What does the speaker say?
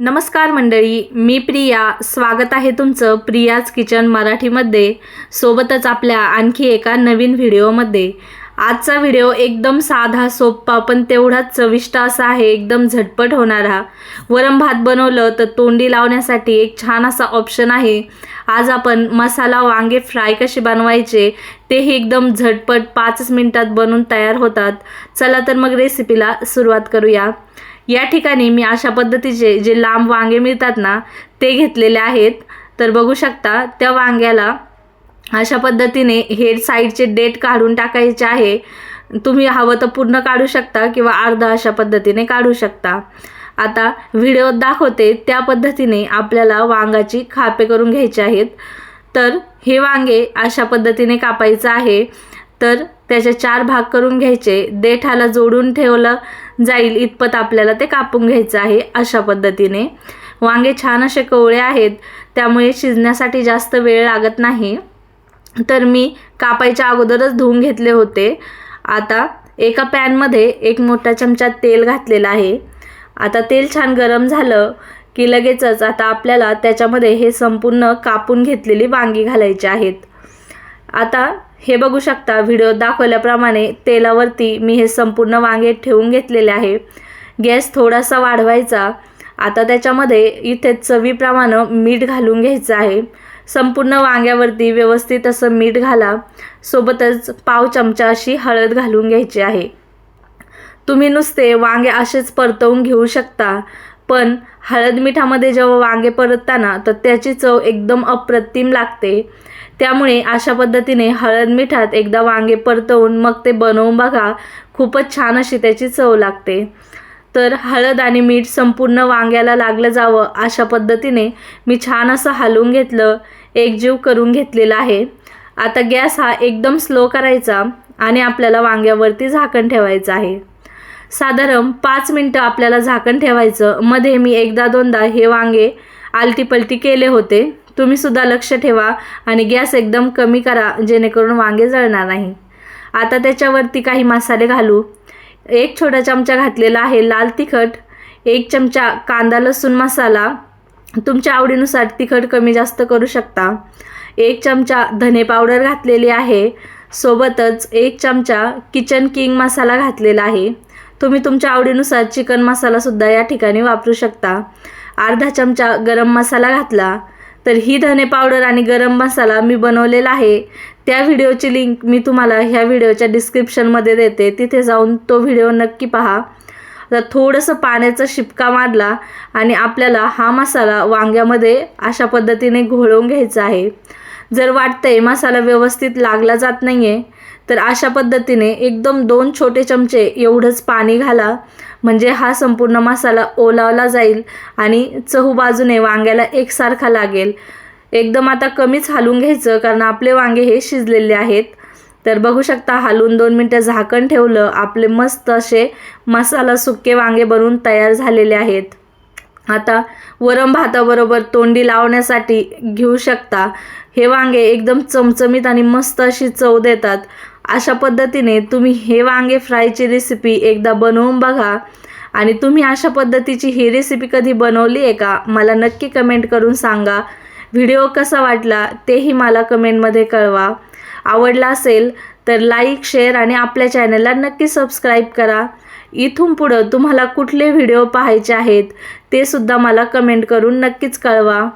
नमस्कार मंडळी मी प्रिया. स्वागत आहे तुमचं प्रियाज किचन मराठीमध्ये. सोबतच आपल्या आणखी एका नवीन व्हिडिओमध्ये. आजचा व्हिडिओ एकदम साधा सोप्पा पण तेवढाच चविष्ट असा आहे एकदम झटपट होणारा. वरम भात बनवलं तर तोंडी लावण्यासाठी एक छान असा ऑप्शन आहे. आज आपण मसाला वांगे फ्राय कसे बनवायचे तेही एकदम झटपट पाचच मिनिटात बनवून तयार होतात. चला तर मग रेसिपीला सुरुवात करूया. या ठिकाणी मी अशा पद्धतीचे जे लांब वांगे मिळतात ना ते घेतलेले आहेत. तर बघू शकता त्या वांग्याला अशा पद्धतीने हेड साईडचे डेट काढून टाकायचे आहे. तुम्ही हवं तर पूर्ण काढू शकता किंवा अर्धा अशा पद्धतीने काढू शकता. आता व्हिडिओत दाखवते त्या पद्धतीने आपल्याला वांगाची खापे करून घ्यायचे आहेत. तर हे वांगे अशा पद्धतीने कापायचं आहे. तर त्याचे चार भाग करून घ्यायचे. देठाला जोडून ठेवलं. जाईल इतपत आपल्याला ते कापून घ्यायचं आहे अशा पद्धतीने. वांगे छान असे कवळे आहेत त्यामुळे शिजण्यासाठी जास्त वेळ लागत नाही. तर मी कापायच्या अगोदरच धुवून घेतले होते. आता एका पॅनमध्ये एक मोठा चमचा तेल घातलेला आहे. आता तेल छान गरम झालं की लगेचच आता आपल्याला त्याच्यामध्ये हे संपूर्ण कापून घेतलेली वांगी घालायची आहेत. आता हे बघू शकता व्हिडिओ दाखवल्याप्रमाणे तेलावरती मी हे संपूर्ण वांगे ठेवून घेतलेले आहे. गॅस थोडासा वाढवायचा. आता त्याच्यामध्ये इथे चवीप्रमाणे मीठ घालून घ्यायचं आहे. संपूर्ण वांग्यावरती व्यवस्थित असं मीठ घाला. सोबतच पाव चमचा अशी हळद घालून घ्यायची आहे. तुम्ही नुसते वांगे असेच परतवून घेऊ शकता. पण हळद मिठामध्ये जेव्हा वांगे परतताना तर त्याची चव एकदम अप्रतिम लागते. त्यामुळे अशा पद्धतीने हळद मिठात एकदा वांगे परतवून मग ते बनवून बघा. खूपच छान अशी त्याची चव लागते. तर हळद आणि मीठ संपूर्ण वांग्याला लागलं जावं अशा पद्धतीने मी छान असं हलवून घेतलं. एकजीव करून घेतलेला आहे. आता गॅस हा एकदम स्लो करायचा आणि आपल्याला वांग्यावरती झाकण ठेवायचं आहे. साधारण पाच मिनटं आपल्याला झाकण ठेवायचं. मध्ये मी एकदा दोनदा हे वांगे आलटीपलटी केले होते. तुम्हीसुद्धा लक्ष ठेवा आणि गॅस एकदम कमी करा जेणेकरून वांगे जळणार नाही. आता त्याच्यावरती काही मसाले घालू. एक छोटा चमचा घातलेला आहे लाल तिखट एक चमचा कांदा लसूण मसाला. तुमच्या आवडीनुसार तिखट कमी जास्त करू शकता. एक चमचा धने पावडर घातलेली आहे. सोबतच एक चमचा किचन किंग मसाला घातलेला आहे. तुम्ही तुमच्या आवडीनुसार चिकन मसालासुद्धा या ठिकाणी वापरू शकता. अर्धा चमचा गरम मसाला घातला. तर ही धने पावडर आणि गरम मसाला मी बनवलेला आहे. त्या व्हिडिओची लिंक मी तुम्हाला ह्या व्हिडिओच्या डिस्क्रिप्शनमध्ये देते. तिथे जाऊन तो व्हिडिओ नक्की पहा. तर थोडंसं पाण्याचा शिपका मारला आणि आपल्याला हा मसाला वांग्यामध्ये अशा पद्धतीने घोळवून घ्यायचा आहे. जर वाटतंय मसाला व्यवस्थित लागला जात नाही आहे तर अशा पद्धतीने एकदम दोन छोटे चमचे एवढंच पाणी घाला. म्हणजे हा संपूर्ण मसाला ओलावला जाईल आणि चहू बाजूने वांग्याला एकसारखा लागेल. एकदम आता कमीच हालून घ्यायचं कारण आपले वांगे हे शिजलेले आहेत. तर बघू शकता हालून दोन मिनटं झाकण ठेवलं आपले मस्त असे मसाला सुके वांगे बनवून तयार झालेले आहेत. आता वरम भाताबरोबर तोंडी लावण्यासाठी घेऊ शकता. हे वांगे एकदम चमचमीत आणि मस्त अशी चव देतात. अशा पद्धतीने तुम्ही हे वांगे फ्रायची रेसिपी एकदा बनवून बघा. आणि तुम्ही अशा पद्धतीची ही रेसिपी कधी बनवली आहे का? मला नक्की कमेंट करून सांगा. व्हिडिओ कसा वाटला तेही मला कमेंटमध्ये कळवा. आवडला असेल तर लाईक शेअर आणि आपल्या चॅनलला नक्की सबस्क्राईब करा. इथून पुढं तुम्हाला कुठले व्हिडिओ पाहायचे आहेत ते सुद्धा मला कमेंट करून नक्कीच कळवा.